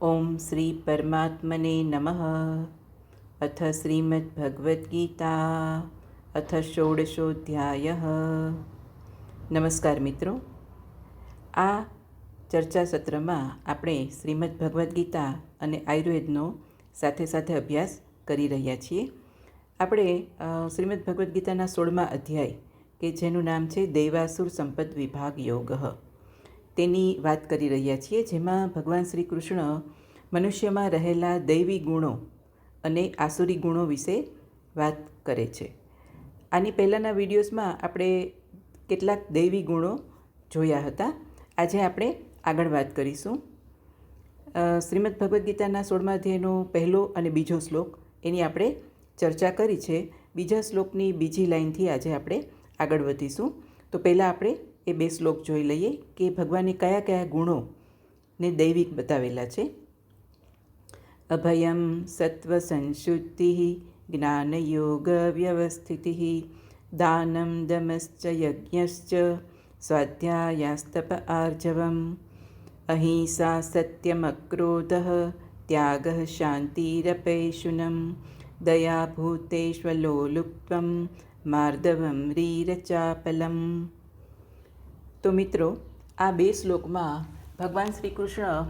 ઓમ શ્રી પરમાત્મને નમઃ અથ શ્રીમદ્ભગવદ્ગીતા અથ ષોડશોધ્યાય નમસ્કાર મિત્રો આ ચર્ચા સત્રમાં આપણે શ્રીમદ ભગવદ્ ગીતા અને આયુર્વેદનો સાથે સાથે અભ્યાસ કરી રહ્યા છીએ. આપણે શ્રીમદ ભગવદ્ ગીતાના સોળમા અધ્યાય, કે જેનું નામ છે દેવાસુર સંપદ વિભાગ યોગ. તેની વાત કરી રહ્યા છીએ, જેમાં ભગવાન શ્રી કૃષ્ણ મનુષ્યમાં રહેલા દૈવી ગુણો અને આસુરી ગુણો વિશે વાત કરે છે. આની પહેલાંના વિડીયોઝમાં આપણે કેટલાક દૈવી ગુણો જોયા હતા. આજે આપણે આગળ વાત કરીશું. શ્રીમદ ભગવદ્ ગીતાના સોળમા અધ્યાયનો પહેલો અને બીજો શ્લોક, એની આપણે ચર્ચા કરી છે. બીજા શ્લોકની બીજી લાઈનથી આજે આપણે આગળ વધીશું. તો પહેલાં આપણે એ બે શ્લોક જોઈ લઈએ કે ભગવાને કયા કયા ગુણો ને દૈવિક બતાવેલા છે. અભયમ સત્વસંશુદ્ધિ, જ્ઞાનયોગવ્યવસ્થિતિ, દાનમ દમશ્ચ યજ્ઞશ્ચ, સ્વાધ્યાયાસ્તપ આર્જવમ, અહિંસા સત્યમક્રોધ, ત્યાગ શાંતિરપૈશુનમ દયાભૂતેષ્વલોલુપ્ત્વમ માર્દવમ રીરચાપલમ. તો મિત્રો, આ બે શ્લોકમાં ભગવાન શ્રી કૃષ્ણ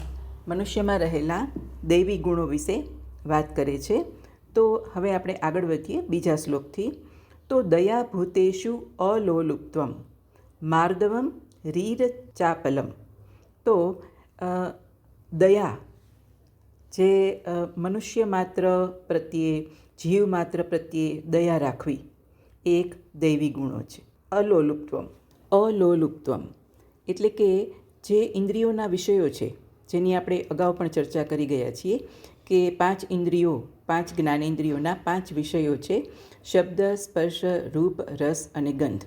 મનુષ્યમાં રહેલા દૈવી ગુણો વિશે વાત કરે છે. તો હવે આપણે આગળ વધીએ બીજા શ્લોકથી. તો દયા ભૂતેશુ અલોલુપ્ત્વમ માર્દવમ રીર ચાપલમ. તો દયા જે મનુષ્ય માત્ર પ્રત્યે, જીવ માત્ર પ્રત્યે દયા રાખવી એક દૈવી ગુણો છે. અલોલુપ્ત્વમ અલોલુપ્ત્વમ એટલે કે જે ઇન્દ્રિયોના વિષયો છે, જેની આપણે અગાઉ પણ ચર્ચા કરી ગયા છીએ, કે પાંચ ઇન્દ્રિયો, પાંચ જ્ઞાનેન્દ્રિયોના પાંચ વિષયો છે, શબ્દ, સ્પર્શ, રૂપ, રસ અને ગંધ.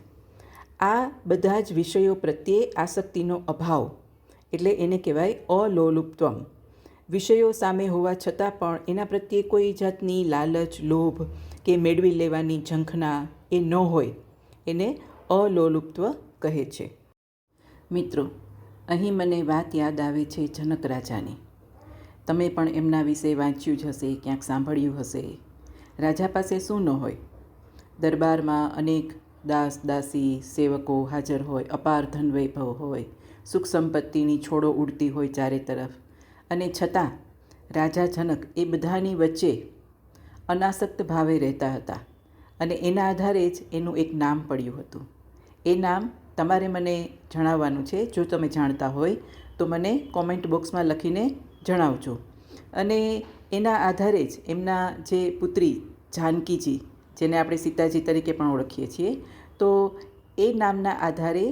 આ બધા જ વિષયો પ્રત્યે આસક્તિનો અભાવ, એટલે એને કહેવાય અલોલુપ્તમ. વિષયો સામે હોવા છતાં પણ એના પ્રત્યે કોઈ જાતની લાલચ, લોભ કે મેળવી લેવાની ઝંખના એ ન હોય, એને અલોલુપ્ત્વ કહે છે. મિત્રો, અહીં મને વાત યાદ આવે છે જનક રાજાની. તમે પણ એમના વિશે વાંચ્યું જ હશે, ક્યાંક સાંભળ્યું હશે. રાજા પાસે શું ન હોય? દરબારમાં અનેક દાસ દાસી સેવકો હાજર હોય, અપાર ધન વૈભવ હોય, સુખ સંપત્તિની છોડો ઉડતી હોય ચારે તરફ. અને છતાં, રાજા જનક એ બધાની વચ્ચે અનાસક્ત ભાવે રહેતા હતા. અને એના આધારે જ એનું એક નામ પડ્યું હતું. એ નામ તમારે મને જણાવવાનું છે. જો તમે જાણતા હોય તો મને કોમેન્ટ બોક્સમાં લખીને જણાવજો. અને એના આધારે જ એમના જે પુત્રી જાનકીજી, જેને આપણે સીતાજી તરીકે પણ ઓળખીએ છીએ, તો એ નામના આધારે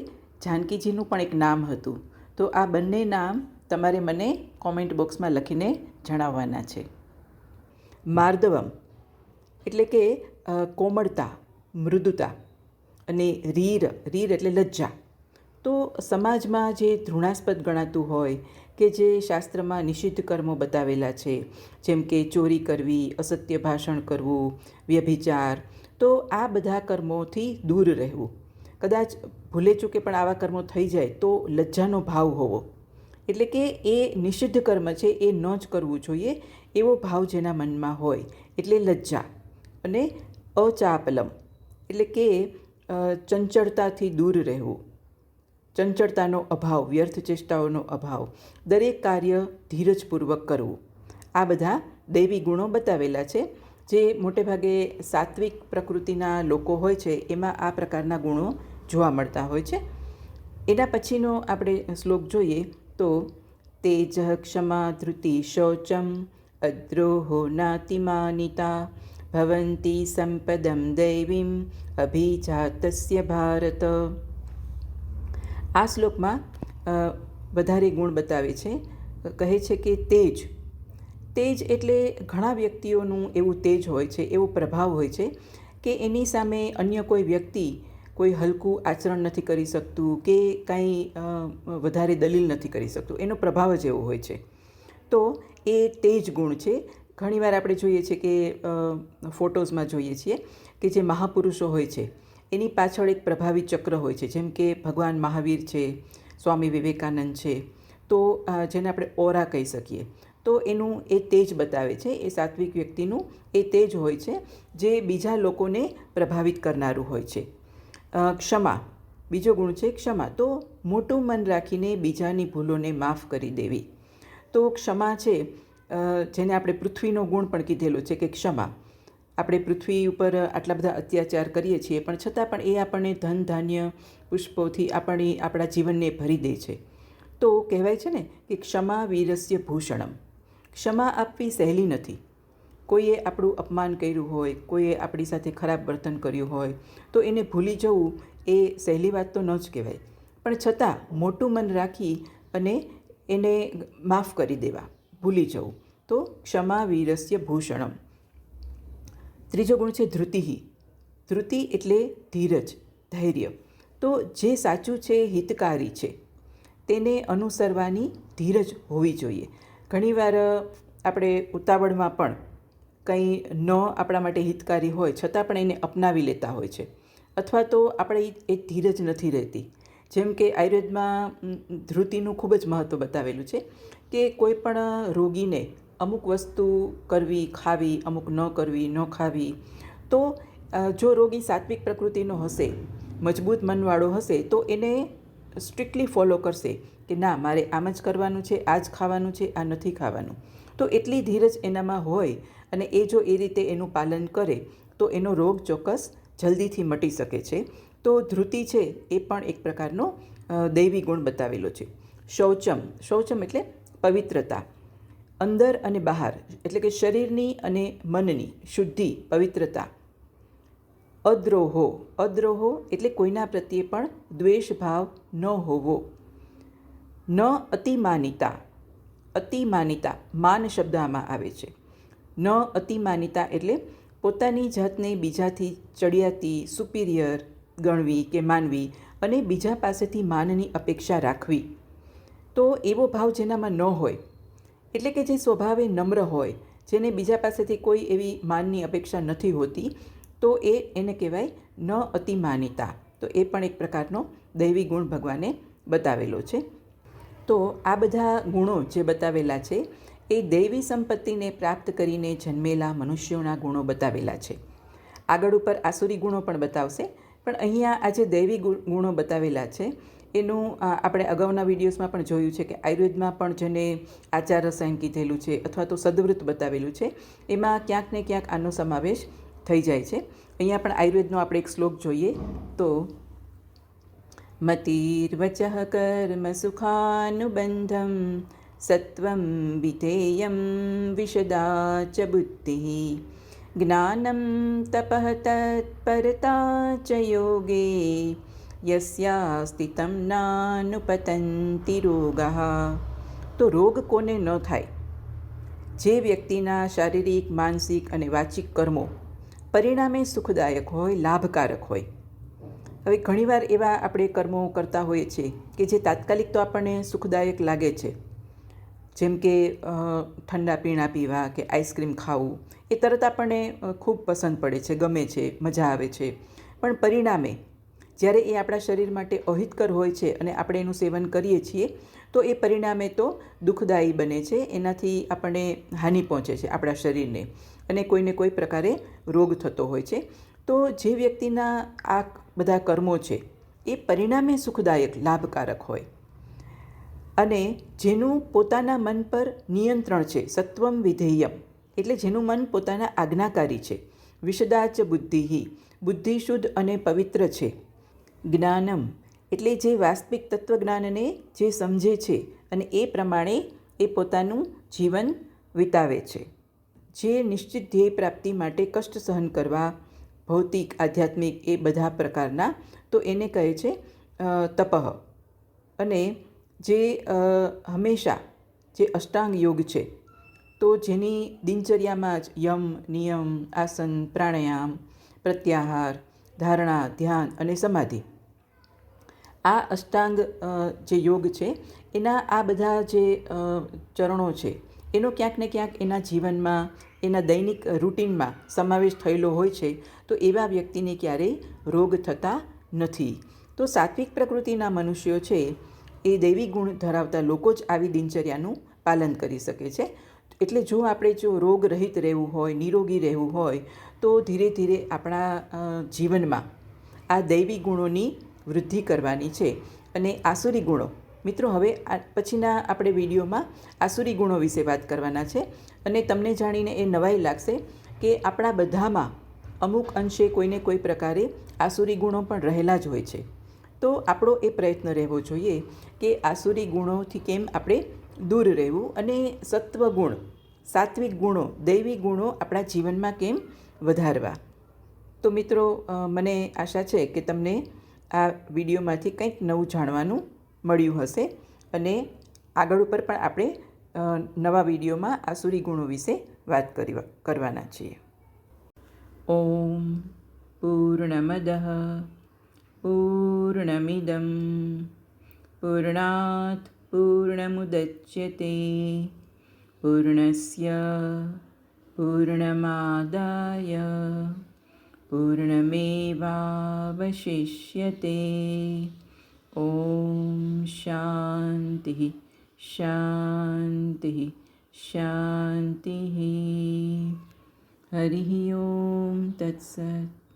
જાનકીજીનું પણ એક નામ હતું. તો આ બંને નામ તમારે મને કોમેન્ટ બોક્સમાં લખીને જણાવવાના છે. માર્દવમ એટલે કે કોમળતા, મૃદુતા. અને રીર રીર એટલે લજ્જા. તો સમાજમાં જે ધૃણાસ્પદ ગણાતું હોય, કે જે શાસ્ત્રમાં નિષિદ્ધ કર્મો બતાવેલા છે, જેમ કે ચોરી કરવી, અસત્ય ભાષણ કરવું, વ્યભિચાર, તો આ બધા કર્મોથી દૂર રહેવું. કદાચ ભૂલે ચૂકે પણ આવા કર્મો થઈ જાય તો લજ્જાનો ભાવ હોવો. એટલે કે એ નિષિદ્ધ કર્મ છે એ ન જ કરવું જોઈએ, એવો ભાવ જેના મનમાં હોય, એટલે લજ્જા અને અચાપલમ. એટલે કે ચંચળતાથી દૂર રહેવું. ચંચળતાનો અભાવ, વ્યર્થ ચેષ્ટાઓનો અભાવ. દરેક કાર્ય ધીરજપૂર્વક કરવું. આ બધા દૈવી ગુણો બતાવેલા છે. જે મોટેભાગે સાત્વિક પ્રકૃતિના લોકો હોય છે, એમાં આ પ્રકારના ગુણો જોવા મળતા હોય છે. એના પછીનો આપણે શ્લોક જોઈએ તો, તેજ ક્ષમા ધૃતિ શૌચમ અદ્રોહો નાતિમાનિતા ભવંતી સંપદમ દૈવીમ અભિજાતસ્ય ભારત આ શ્લોકમાં વધારે ગુણ બતાવે છે। કહે છે કે તેજ તેજ એટલે ઘણા વ્યક્તિઓનું એવું તેજ હોય છે, એવો પ્રભાવ હોય છે કે એની સામે અન્ય કોઈ વ્યક્તિ કોઈ હલકું આચરણ નથી કરી શકતું કે કાંઈ વધારે દલીલ નથી કરી શકતું, એનો પ્રભાવ જ એવો હોય છે. તો એ તેજ ગુણ છે ઘણીવાર આપણે જોઈએ છીએ કે ફોટોઝમાં જોઈએ છીએ કે જે મહાપુરુષો હોય છે, એની પાછળ એક પ્રભાવી ચક્ર હોય છે. જેમ કે ભગવાન મહાવીર છે, સ્વામી વિવેકાનંદ છે, તો જેને આપણે ઓરા કહી શકીએ, તો એનું એ તેજ બતાવે છે, એ સાત્વિક વ્યક્તિનું એ તેજ હોય છે, જે બીજા લોકોને પ્રભાવિત કરનારું હોય છે. ક્ષમા, બીજો ગુણ છે ક્ષમા, તો મોટું મન રાખીને બીજાની ભૂલોને માફ કરી દેવી. તો ક્ષમા છે જેને આપણે પૃથ્વીનો ગુણ પણ કીધેલો છે કે ક્ષમા. આપણે પૃથ્વી ઉપર આટલા બધા અત્યાચાર કરીએ છીએ, પણ છતાં પણ એ આપણને ધન, ધાન્ય પુષ્પોથી આપણી, આપણા જીવનને ભરી દે છે. તો કહેવાય છે ને કે ક્ષમા વીરસ્ય ભૂષણમ. ક્ષમા આપવી સહેલી નથી. કોઈએ આપણું અપમાન કર્યું હોય, કોઈએ આપણી સાથે ખરાબ વર્તન કર્યું હોય, તો એને ભૂલી જવું એ સહેલી વાત તો ન જ કહેવાય. પણ છતાં મોટું મન રાખી અને એને માફ કરી દેવા. ભૂલી જવું. તો ક્ષમા વીરસ્ય ભૂષણમ. ત્રીજો ગુણ છે ધૃતિ ધૃતિ એટલે ધીરજ, ધૈર્ય. તો જે સાચું છે, હિતકારી છે, તેને અનુસરવાની ધીરજ હોવી જોઈએ. ઘણીવાર આપણે ઉતાવળમાં પણ કંઈ ન આપણા માટે હિતકારી હોય, છતાં પણ એને અપનાવી લેતા હોય છે. અથવા તો આપણે એ ધીરજ નથી રહેતી. જેમ કે આયુર્વેદમાં ધૃતિનું ખૂબ જ મહત્ત્વ બતાવેલું છે. કે કોઈ પણ રોગીને અમુક વસ્તુ કરવી, ખાવી, અમુક ન કરવી, ન ખાવી, તો જો રોગી સાત્વિક પ્રકૃતિનો હશે, મજબૂત મનવાળો હશે, તો એને સ્ટ્રિક્ટલી ફોલો કરશે કે ના, મારે આમ જ કરવાનું છે, આ જ ખાવાનું છે, આ નથી ખાવાનું. તો એટલી ધીરજ એનામાં હોય અને એ જો એ રીતે એનું પાલન કરે, તો એનો રોગ ચોક્કસ જલ્દીથી મટી શકે છે. તો ધૃતિ છે એ પણ એક પ્રકારનો દૈવી ગુણ બતાવેલો છે. શૌચમ શૌચમ એટલે પવિત્રતા, અંદર અને બહાર, એટલે કે શરીરની અને મનની શુદ્ધિ, પવિત્રતા. અદ્રોહો અદ્રોહો એટલે કોઈના પ્રત્યે પણ દ્વેષભાવ ન હોવો. ન અતિમાનિતા અતિમાનિતા માન શબ્દ આમાં આવે છે. ન અતિમાનિતા એટલે પોતાની જાતને બીજાથી ચડિયાતી સુપિરિયર ગણવી કે માનવી અને બીજા પાસેથી માનની અપેક્ષા રાખવી. તો એવો ભાવ જેનામાં ન હોય. એટલે કે જે સ્વભાવે નમ્ર હોય, જેને બીજા પાસેથી કોઈ એવી માનની અપેક્ષા નથી હોતી, તો એ એને કહેવાય ન અતિમાનિતા તો એ પણ એક પ્રકારનો દૈવી ગુણ ભગવાને બતાવેલો છે. તો આ બધા ગુણો જે બતાવેલા છે, એ દૈવી સંપત્તિને પ્રાપ્ત કરીને જન્મેલા મનુષ્યોના ગુણો બતાવેલા છે. આગળ ઉપર આસુરી ગુણો પણ બતાવશે, પણ અહીંયા આ જે દૈવી ગુણો બતાવેલા છે એનું આપણે અગાઉના વિડીયોઝમાં પણ જોયું છે કે આયુર્વેદમાં પણ જેને આચાર રસાયણ કીધેલું છે અથવા તો સદવૃત્ત બતાવેલું છે, એમાં ક્યાંક ને ક્યાંક આનો સમાવેશ થઈ જાય છે. અહીંયા પણ આયુર્વેદનો આપણે એક શ્લોક જોઈએ તો મતિર્વચઃ કર્મ સુખાનુબંધમ સત્વમ વિધેયમ વિશદા ચ બુદ્ધિ જ્ઞાનમ તપ તત્પરતા ચ યોગે યસ્યાસ્તિ તમ નાનુપતંતિ રોગઃ તો રોગ કોને ન થાય? જે વ્યક્તિના શારીરિક, માનસિક અને વાચિક કર્મો પરિણામે સુખદાયક હોય, લાભકારક હોય. હવે ઘણીવાર એવા આપણે કર્મો કરતા હોઈએ છીએ કે જે તાત્કાલિક તો આપણને સુખદાયક લાગે છે. જેમ કે ઠંડા પીણા પીવા કે આઈસ્ક્રીમ ખાવું, એ તરત આપણને ખૂબ પસંદ પડે છે, ગમે છે, મજા આવે છે. પણ પરિણામે જ્યારે એ આપણા શરીર માટે અહિતકર હોય છે અને આપણે એનું સેવન કરીએ છીએ, તો એ પરિણામે તો દુઃખદાયી બને છે, એનાથી આપણને હાનિ પહોંચે છે આપણા શરીરને અને કોઈને કોઈ પ્રકારે રોગ થતો હોય છે. તો જે વ્યક્તિના આ બધા કર્મો છે, એ પરિણામે સુખદાયક, લાભકારક હોય. અને જેનું પોતાના મન પર નિયંત્રણ છે, સત્વમ વિધેયમ, એટલે જેનું મન પોતાના આજ્ઞાકારી છે. વિશદાચ બુદ્ધિ બુદ્ધિ શુદ્ધ અને પવિત્ર છે. જ્ઞાનમ. એટલે જે વાસ્તવિક તત્વજ્ઞાનને જે સમજે છે અને એ પ્રમાણે એ પોતાનું જીવન વિતાવે છે. જે નિશ્ચિત ધ્યેય પ્રાપ્તિ માટે કષ્ટ સહન કરવા, ભૌતિક, આધ્યાત્મિક એ બધા પ્રકારના, તો એને કહે છે તપઃ. અને જે હંમેશા જે અષ્ટાંગ યોગ છે, તો જેની દિનચર્યામાં જ યમ, નિયમ, આસન, પ્રાણાયામ, પ્રત્યાહાર ધારણા, ધ્યાન અને સમાધિ. આ અષ્ટાંગ જે યોગ છે, એના આ બધા જે ચરણો છે, એનો ક્યાંક ને ક્યાંક એના જીવનમાં, એના દૈનિક રૂટીનમાં સમાવેશ થયેલો હોય છે, તો એવા વ્યક્તિને ક્યારેય રોગ થતા નથી. તો સાત્વિક પ્રકૃતિના મનુષ્યો છે, એ દૈવી ગુણ ધરાવતા લોકો જ આવી દિનચર્યાનું પાલન કરી શકે છે. એટલે જો આપણે જો રોગરહિત રહેવું હોય, નિરોગી રહેવું હોય, તો ધીરે ધીરે આપણા જીવનમાં આ દૈવી ગુણોની વૃદ્ધિ કરવાની છે અને આસુરી ગુણો. મિત્રો, હવે આ પછીના આપણે વિડીયોમાં આસુરી ગુણો વિશે વાત કરવાના છે અને તમને જાણીને એ નવાઈ લાગશે કે આપણા બધામાં અમુક અંશે કોઈને કોઈ પ્રકારે આસુરી ગુણો પણ રહેલા જ હોય છે. તો આપણો એ પ્રયત્ન રહેવો જોઈએ કે આસુરી ગુણોથી કેમ આપણે દૂર રહેવું અને સત્વ ગુણ, સાત્વિક ગુણો, દૈવી ગુણો આપણા જીવનમાં કેમ વધારવા? તો મિત્રો મને આશા છે કે તમને આ વિડીયોમાંથી કંઈક નવું જાણવાનું મળ્યું હશે અને આગળ ઉપર પણ આપણે નવા વિડીયોમાં આસુરી ગુણો વિશે વાત કરી કરવાના છીએ. ઓમ પૂર્ણમદ પૂર્ણમિદમ પૂર્ણાત પૂર્ણમુદચ્યતે પૂર્ણસ્ય પૂર્ણમાદાય પૂર્ણમેવાવશિષ્યતે ઓમ શાંતિ શાંતિ શાંતિ હરિ ઓમ તત્સત